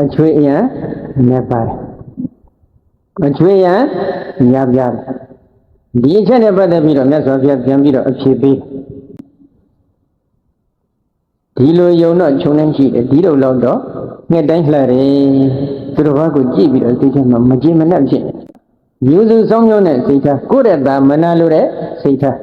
အချွေရန်နဲ့ပါတယ်အချွေရန်ညာပြတယ်ဒီအချက်နဲ့ပတ်သက်ပြီးတော့မြတ်စွာဘုရားပြန်ပြီးတော့အဖြေပေးဒီလိုယုံတော့ခြုံနှင်းရှိတယ်ဒီလိုလောက်တော့ငှက်တိုင်းလှတယ်သူတော်ဘာကိုကြည့်ပြီးတော့သိချင်မှမကြည်မနဲ့ဖြစ်နေမျိုးစုစောင်းမျိုးနဲ့စိတ်ထားကိုယ့်ရဲ့တာမနာလို့တဲ့စိတ်ထား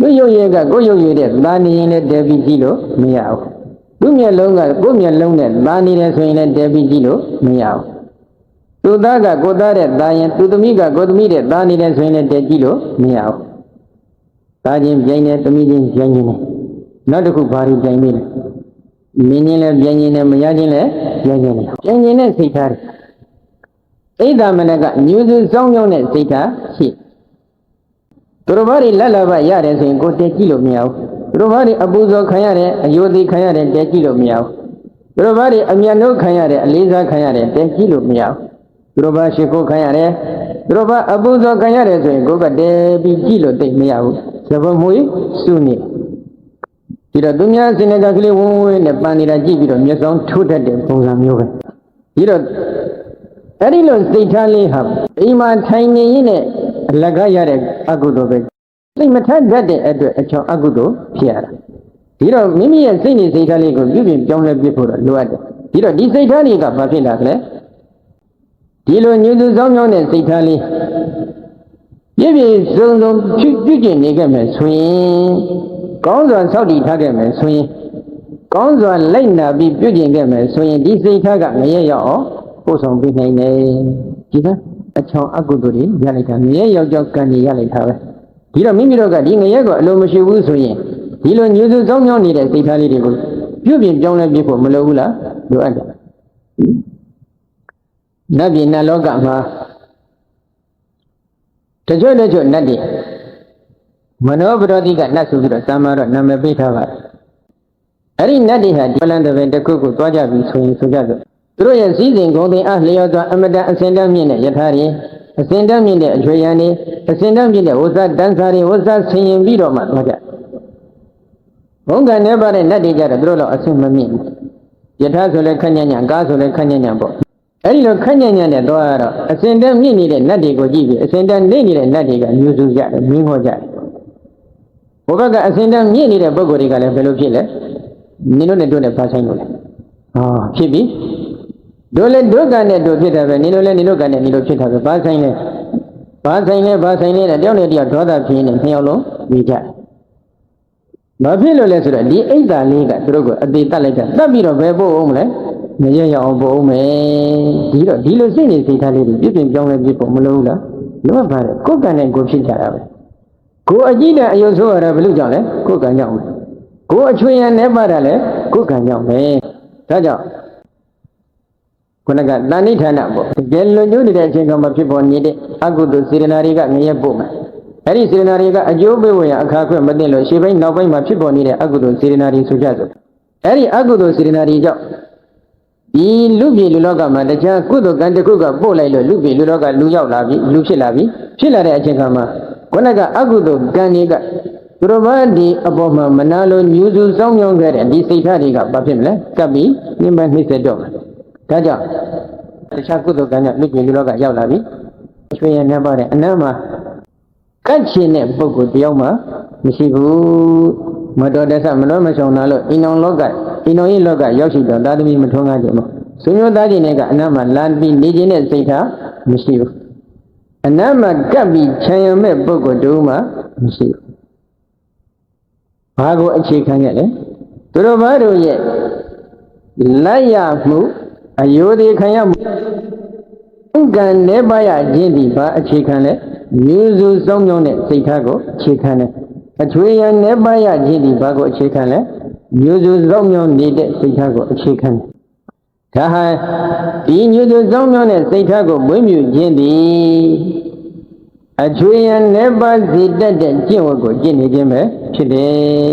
သူရုပ်ရည်ကကိုယ်ရုပ်ရည်တဲ့သာနေရင်လည်းတဲပြီးကြည့်လို့မရဘူး သူမျက်လုံးကကိုယ်မျက်လုံးနဲ့သာနေတယ်ဆိုရင်လည်းတဲပြီးကြည့်လို့မရဘူးသူသားကကိုယ်သားတဲ့သာရင်သူသမီးကကိုယ်သမီးတဲ့သာနေတယ်ဆိုရင်လည်းတဲကြည့်လို့မရဘူးသားချင်းပြိုင်တယ်သမီးချင်းပြိုင်နေတယ်နောက်တစ်ခုဘာတွေပြိုင်နေလဲမင်းချင်းလည်းပြိုင်နေတယ်မရချင်းလည်းပြိုင်နေတယ်ပြိုင်နေတဲ့စိတ်ထားတယ်အိဒါမနကညူစုစောင်းကြောင်းတဲ့စိတ်ထားရှိသူတို့ဘာတွေလက်လာပါရတယ်ဆိုရင်ကိုတက်ကြည့်လို့မရဘူး သူတို့ဘာတွေအပူဇော်ခံရတယ်အယိုသေးခံရတယ်တက်ကြည့်လို့မရဘူးသူတို့ဘာတွေအမျက်နှုတ်ခံရတယ်အလေးစားခံရတယ်တက်ကြည့်လို့မရဘူးသူတို့ဘာရှိခိုးခံရတယ်သူတို့ဘာအပူဇော်ခံရတယ်ဆိုရင်ကိုကတဲပြီးကြည့်လို့တိတ်မရဘူးသဘောမွေးစုနေဒီတော့သူများစင်ကကလေးဝုန်းဝင်းနဲ့ပန်နေတာကြည့်ပြီးတော့မျက်စောင်းထိုးတတ်တဲ့ပုံစံမျိုးပဲဒီတော့အဲ့ဒီလိုစိတ်ထားလေးဟာအိမ်မှာထိုင်နေရင်နဲ့အလကားရတဲ့အကုသိုလ်ပဲ စိတ်မထက်တတ်တဲ့အတွက်အချောင်အကုသိုလ်ဖြစ်ရတာဒီတော့မိမိရဲ့စိတ်နေစိတ်ထားလေးကိုပြုပြင်ပြောင်းလဲပြဖို့တော့လိုအပ်တယ်ဒီတော့ဒီစိတ်ထားလေးကဘာဖြစ်လာလဲဒီလိုညူသူဆောင်မြောင်းတဲ့စိတ်ထားလေးပြည့်ပြည့်စုံစုံပြုပြုကျင်နေခဲ့မယ်ဆိုရင်ကောင်းစွာစောင့်တည်ထားခဲ့မယ်ဆိုရင်ကောင်းစွာလိုက်နာပြီးပြုကျင်ခဲ့မယ်ဆိုရင်ဒီစိတ်ထားကငရဲရောက်အောင်ပို့ဆောင်ပေးနိုင်တယ်ဒီကအချောင်အကုသိုလ်တွေရလိုက်တာငရဲရောက်ကြောက်ကံတွေရလိုက်တာပဲ ဒီတော့မိမိတို့ကဒီငရဲကိုအလိုမရှိဘူးဆိုရင်ဒီလိုညူစုစောင့်မြောင်းနေတဲ့စိတ်ထားလေးတွေကိုပြုပြင်ပြောင်းလဲပြဖို့မလိုဘူးလားလိုအပ်တယ်နတ်ပြည်နတ်လောကမှာတကြွတကြွနတ်တွေမနောပရောတိကနတ်ဆိုပြီးတော့သာမတော့နာမည်ပေးထားပါတယ်အဲ့ဒီနတ်တွေဟာဒီပလန်တပင်တစ်ခုခုသွားကြပြီဆိုရင်ဆိုကြဆိုသူတို့ရဲ့စည်းစိမ်ဂုံတင်အလျော်စွာအမတန်အစင်တမ်းမြင့်တဲ့ယထာတွေအစင်တမ်းမြင့်တဲ့အကျွေရန်တွေ အစင်တမ်းမြင့်တဲ့ဝဇ္ဇတန်စာတွေဝဇ္ဇဆင်ရင်ပြီးတော့မှသွားကြဘုံကံနဲ့ပါတဲ့နတ်တွေကြတော့သူတို့တော့အစင်မမြင့်ဘူးယထာဆိုလဲခက်ညံ့ညံကားဆိုလဲခက်ညံ့ညံပေါ့အဲ့ဒီလိုခက်ညံ့ညံ့တဲ့သွားတော့အစင်တမ်းမြင့်နေတဲ့နတ်တွေကိုကြည့်ပြီးအစင်တမ်းနေနေတဲ့နတ်တွေကညူစုကြတယ်မင်းဟောကြတယ်ဘုဘကအစင်တမ်းမြင့်နေတဲ့ပုဂ္ဂိုလ်တွေကလည်းဘယ်လိုဖြစ်လဲနင်တို့နဲ့တို့နဲ့ဖာဆိုင်လို့လဲဟောဖြစ်ပြီတို့လည်းတို့ကံနဲ့တို့ဖြစ်တာပဲနင်တို့လည်းနင်တို့ကံနဲ့နင်တို့ဖြစ်တာပဲဘာဆိုင်လဲ ဘာဆိုင်လဲဘာဆိုင်လဲတဲ့တယောက်နဲ့တယောက်ဒေါသဖြစ်နေနှစ်ယောက်လုံးနေကြတယ်ဘာဖြစ်လို့လဲဆိုတော့ဒီအိတ်တာလေးကသူတို့ကိုအသေးတက်လိုက်တာတက်ပြီးတော့ဘယ်ပို့အောင်မလဲမရရအောင်ပို့အောင်မယ်ဒီတော့ဒီလိုစိတ်နေစိတ်ထားလေးတွေပြည့်ပြည့်ပြောင်းလဲပြည့်ဖို့မလိုဘူးလားလောပါတယ်ကိုယ်ကံနဲ့ကိုယ်ဖြစ်ကြတာပဲကိုယ်အကြည့်နဲ့အယုံဆိုးရတာဘယ်လိုကြောင့်လဲကိုယ်ကံကြောင့်ပဲကိုယ်အချွေရန်နဲ့ပါတာလဲကိုယ်ကံကြောင့်ပဲဒါကြောင့် ခုနကတဏိဌာနပေါ့တကယ်လွန်ကျိုးနေတဲ့အချိန်ကမှဖြစ်ပေါ်နေတဲ့အကုသိုလ်စေရနာတွေကငရဲပို့မယ်အဲ့ဒီစေရနာတွေကအကျိုးပေးဝင်ရအခါခွင့်မသိလို့ရှေ့ပိုင်းနောက်ပိုင်းမှာဖြစ်ပေါ်နေတဲ့အကုသိုလ်စေရနာတွေဆိုကြစို့အဲ့ဒီအကုသိုလ်စေရနာတွေကြောင့်ဒီလူပြည်လူလောကမှာတရားကုသိုလ်ကံတစ်ခုကပို့လိုက်လို့လူပြည်လူလောကလူရောက်လာပြီလူဖြစ်လာပြီဖြစ်လာတဲ့အချိန်ကမှခုနကအကုသိုလ်ကံတွေကသူတော်ဘာဒီအပေါ်မှာမနာလိုညူစုစောင်းမြောင်းခဲ့တဲ့ဒီစိတ်ထားတွေကဘာဖြစ်မလဲကပ်ပြီးညှိမ့်မနှိမ့်ဆက်တော့မယ် ဒါကြောင့်တခြားကုသိုလ်ကံကြောင့်လူပြည်လူလောကရောက်လာပြီချွေရနေပါတဲ့အနမ်းမှာကတ်ချင်တဲ့ပုဂ္ဂိုလ်တယောက်မှမရှိဘူးမတော်တဆမလွဲမရှောင်လာလို့အိမ်အောင်လောကအိမ်တော်ကြီးလောကရောက်ရှိတော့သာသမီမထွန်းကားကြလို့ဆွေမျိုးသားချင်းတွေကအနမ်းမှာလမ်းပြီးနေခြင်းတဲ့စိတ်ထားမရှိဘူးအနမ်းမှာကပ်ပြီးခြံရမဲ့ပုဂ္ဂိုလ်တူမှမရှိဘူးဘာကိုအခြေခံခဲ့လဲသူတို့ဘာတို့ရဲ့လိုက်ရမှု အယိုသေးခံရမှုဥက္ကံနေပါရခြင်းဒီဘာအခြေခံလဲမျိုးစုစောင်းမြောင်းတဲ့စိတ်ထားကိုအခြေခံတယ်အချွေရနေပါရခြင်းဒီဘာကိုအခြေခံလဲမျိုးစုစောင်းမြောင်းနေတဲ့စိတ်ထားကိုအခြေခံတယ်ဒါဟာဒီမျိုးစုစောင်းမြောင်းတဲ့စိတ်ထားကိုမွေးမြူခြင်းဒီအချွေရနေပါစီတတ်တဲ့ကျင့်ဝတ်ကိုကျင့်နေခြင်းပဲဖြစ်တယ်